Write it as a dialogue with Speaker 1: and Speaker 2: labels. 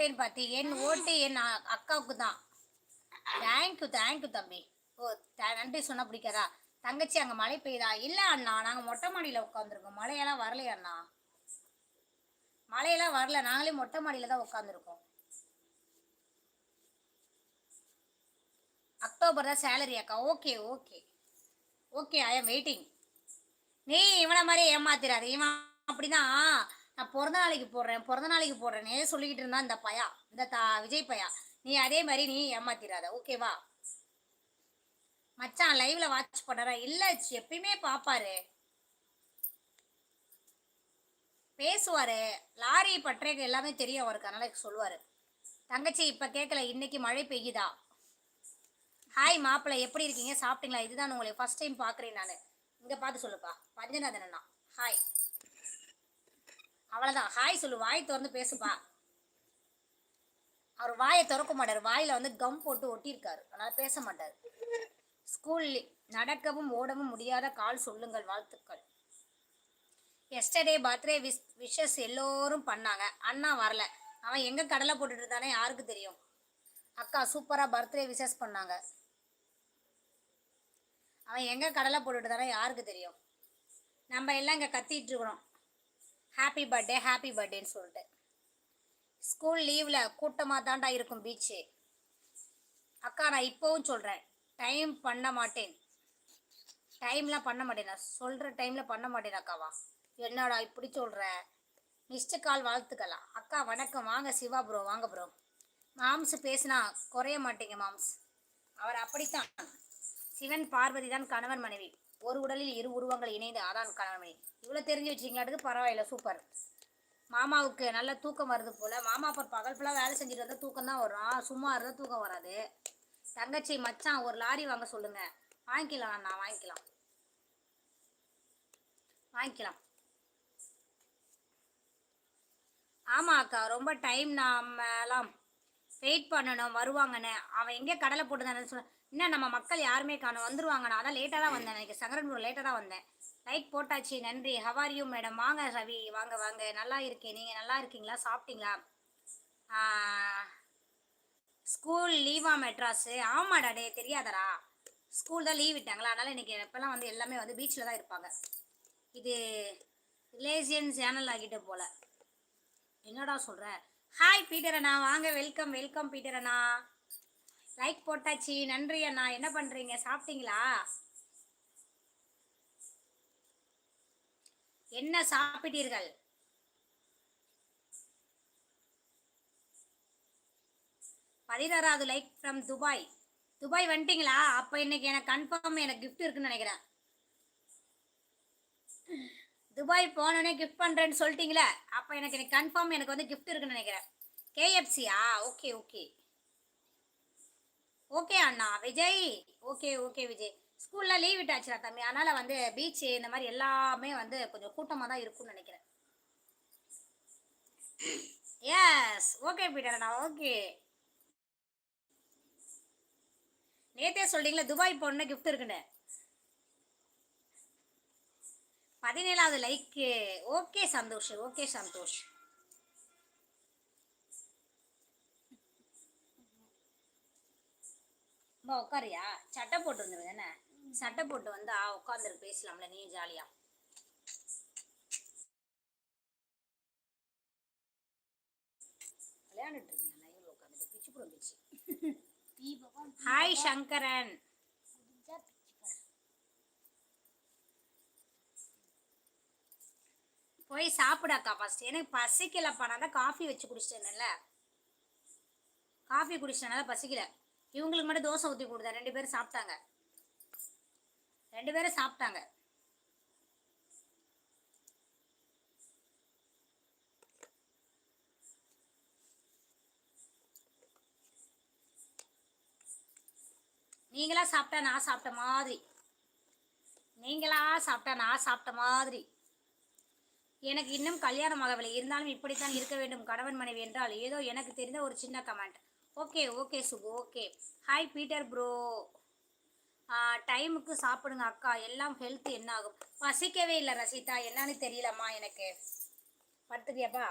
Speaker 1: போட்டேன்னு பார்த்து என் ஓட்டு என் அக்காவுக்கு தான் தேங்க்யூ தேங்க்யூ தம்பி. ஓ நன்றி சொன்னா பிடிக்காதா? தங்கச்சி அங்கே மழை பெய்யுதா? இல்லை அண்ணா நாங்கள் மொட்டை மாடியில் உட்காந்துருக்கோம் மழையெல்லாம் வரலையா அண்ணா? மழையெல்லாம் வரல. நாங்களே மொட்டை மாடியில் தான் உட்காந்துருக்கோம் அக்டோபர் தான் சேலரி அக்கா. Okay okay okay I am waiting நீ இவனை மாதிரி ஏமாத்திராது. இவன் அப்படிதான். நான் பிறந்த நாளைக்கு போடுறேன் பிறந்த நாளைக்கு போடுறேனே சொல்லிக்கிட்டு இருந்தான் இந்த பையா இந்த தா விஜய் பையா நீ அதே மாதிரி நீ ஏமாத்திராத ஓகேவா மச்சான் லைவ்ல வாட்ச் பண்ணறா இல்ல எப்பயுமே பாப்பாரு. பேசுவாரு. லாரி பட்டறைக்கு எல்லாமே தெரியும் அவருக்கு. அதனால சொல்லுவாரு. தங்கச்சி இப்ப கேட்கல இன்னைக்கு மழை பெய்யுதா? ஹாய் மாப்பிள்ளை எப்படி இருக்கீங்க? சாப்பிட்டீங்களா? இதுதான் உங்களை ஃபர்ஸ்ட் டைம் பார்க்குறேன் நான். இங்கே பார்த்து சொல்லுப்பா. பஞ்சநாதன் அண்ணா. ஹாய் அவ்வளோதான் ஹாய் சொல்லு வாய் திறந்து பேசுப்பா. அவர் வாயை திறக்க மாட்டார். வாயில் வந்து கம் போட்டு ஒட்டியிருக்காரு. அதனால் பேச மாட்டார். ஸ்கூல் நடக்கவும் ஓடவும் முடியாத கால் சொல்லுங்கள் வாழ்த்துக்கள். எஸ்டர்டே பர்த்டே விஷ் விஷஸ் எல்லோரும் பண்ணாங்க. அண்ணா வரல. அவன் எங்கே கடலை போட்டுட்டு இருந்தானே யாருக்கு தெரியும்? அக்கா சூப்பராக பர்த்டே விஷஸ் பண்ணாங்க. அவன் எங்கே கடலை போட்டுட்டு தானே யாருக்கு தெரியும்? நம்ம எல்லாம் இங்கே கத்திட்டு இருக்கிறோம். ஹாப்பி பர்த்டே ஹாப்பி பர்த்டேன்னு சொல்லிட்டு. ஸ்கூல் லீவில் கூட்டமாக தான்டா இருக்கும் பீச்சு அக்கா நான் இப்போவும் சொல்கிறேன் டைம் பண்ண மாட்டேன். டைம்லாம் பண்ண மாட்டேன். நான் சொல்கிற டைமில் பண்ண மாட்டேன் அக்காவா. என்னடா இப்படி சொல்கிற மிஸ்டு கால் வாழ்த்துக்கலாம் அக்கா வணக்கம். வாங்க சிவா ப்ரோ வாங்க ப்ரோ மாம்ஸ் பேசினா குறைய மாட்டேங்க மாம்ஸ். அவர் அப்படித்தான். சிவன் பார்வதி தான் கணவன் மனைவி. ஒரு உடலில் இரு உருவங்கள் இணைந்து அதான் கணவன் இவ்வளோ தெரிஞ்சு வச்சிங்களாட்டுக்கு பரவாயில்ல சூப்பர் மாமாவுக்கு நல்ல தூக்கம் வருது போல். மாமா அப்போ பகல் ஃபுல்லாக வேலை செஞ்சுட்டு வந்தால் தூக்கம் தான் வரும். சும்மா இருந்தால் தூக்கம் வராது. தங்கச்சி மச்சான் ஒரு லாரி வாங்க சொல்லுங்கள் வாங்கிக்கலாம் அண்ணா வாங்கிக்கலாம். வாங்கிக்கலாம். ஆமா அக்கா ரொம்ப டைம் நாமெல்லாம் வெயிட் பண்ணணும். வருவாங்கன்னு. அவன் எங்கே கடலை போட்டுதானே சொல்ல இன்னும் நம்ம மக்கள் யாருமே காணும்? வந்துருவாங்க நான் அதான் லேட்டாக தான் வந்தேன். எனக்கு சங்கரன்பூர் லேட்டாக தான் வந்தேன். லைக் போட்டாச்சு. நன்றி. ஹவார் யூ மேடம் வாங்க ரவி. வாங்க வாங்க. நல்லா இருக்கேன். நீங்கள் நல்லா இருக்கீங்களா? சாப்பிட்டீங்களா? ஸ்கூல் லீவா மெட்ராஸு ஆமாடா டே தெரியாதடா. ஸ்கூல் தான் லீவ் விட்டாங்களா? அதனால் இன்றைக்கி இப்போல்லாம் வந்து எல்லாமே வந்து பீச்சில் தான் இருப்பாங்க. இது ரிலேசியன் சேனல் ஆகிட்டு போல். என்னடா சொல்கிற ஹாய் பீட்டர் அண்ணா. வாங்க வெல்கம் வெல்கம் பீட்டர் அண்ணா. லைக் போட்டாச்சு. நன்றி அண்ணா. என்ன பண்ணுறீங்க சாப்பிட்டீங்களா? என்ன சாப்பிட்டீர்கள்? பதினாறாவது லைக் ஃப்ரம் துபாய். துபாய் வந்துட்டீங்களா? அப்போ இன்னைக்கு எனக்கு கன்ஃபார்ம் எனக்கு கிஃப்ட் இருக்குன்னு நினைக்கிறேன். துபாய் போனோடனே கிஃப்ட் பண்ணுறேன்னு சொல்லிட்டீங்களே. அப்போ எனக்கு எனக்கு கன்ஃபார்ம் எனக்கு வந்து கிஃப்ட் இருக்குன்னு நினைக்கிறேன். கேஎஃப்சியா ஓகே ஓகே ஓகே அண்ணா. விஜய். Okay okay Vijay. ஸ்கூலில் லீவ் விட்டாச்சுடா தம்பி. அதனால் வந்து பீச்சு இந்த மாதிரி எல்லாமே வந்து கொஞ்சம் கூட்டமாக தான் இருக்கும்னு நினைக்கிறேன். எஸ் ஓகே பீட்டர் அண்ணா. ஓகே நேத்தே சொல்றீங்களா துபாய் போன கிஃப்ட் இருக்குன்னு. பதினேழாவது லைக்கு ஓகே சந்தோஷ். ஓகே சந்தோஷ். அம்மா உட்காரியா சட்டை போட்டு வந்துரு தானே சட்டை போட்டு வந்து ஆ உட்காந்துருக்கு பேசலாம்ல நீ ஜாலியா. விளையாண்டுட்டு இருக்கீங்க லைவ்ல உட்காந்துட்டு பிச்சு போடும் பிச்சு. ஹாய் சங்கரன். போய் சாப்பிடாக்கா ஃபர்ஸ்ட் எனக்கு பசிக்கலப்பா. நான் தான் காஃபி வச்சு குடிச்சிட்டேன்ல காஃபி குடிச்சிட்டனால பசிக்கல. இவங்களுக்கு மட்டும் தோசை ஊற்றி கொடுத்தேன் ரெண்டு பேரும் சாப்பிட்டாங்க. ரெண்டு பேரும் சாப்பிட்டாங்க. நீங்களா சாப்பிட்டா நான் சாப்பிட்ட மாதிரி. நீங்களா சாப்பிட்டா நான் சாப்பிட்ட மாதிரி. எனக்கு இன்னும் கல்யாணம் ஆகவில்லை. இருந்தாலும் இப்படித்தான் இருக்க வேண்டும். கணவன் மனைவி என்றால் ஏதோ எனக்கு தெரிந்த ஒரு சின்ன comment. Okay okay Sugu okay hi Peter bro டைமுக்கு சாப்பிடுங்க அக்கா. எல்லாம் ஹெல்த் என்ன ஆகும் பசிக்கவே இல்லை ரசிதா. என்னன்னு தெரியலம்மா எனக்கு. படுத்துக்கியாப்பா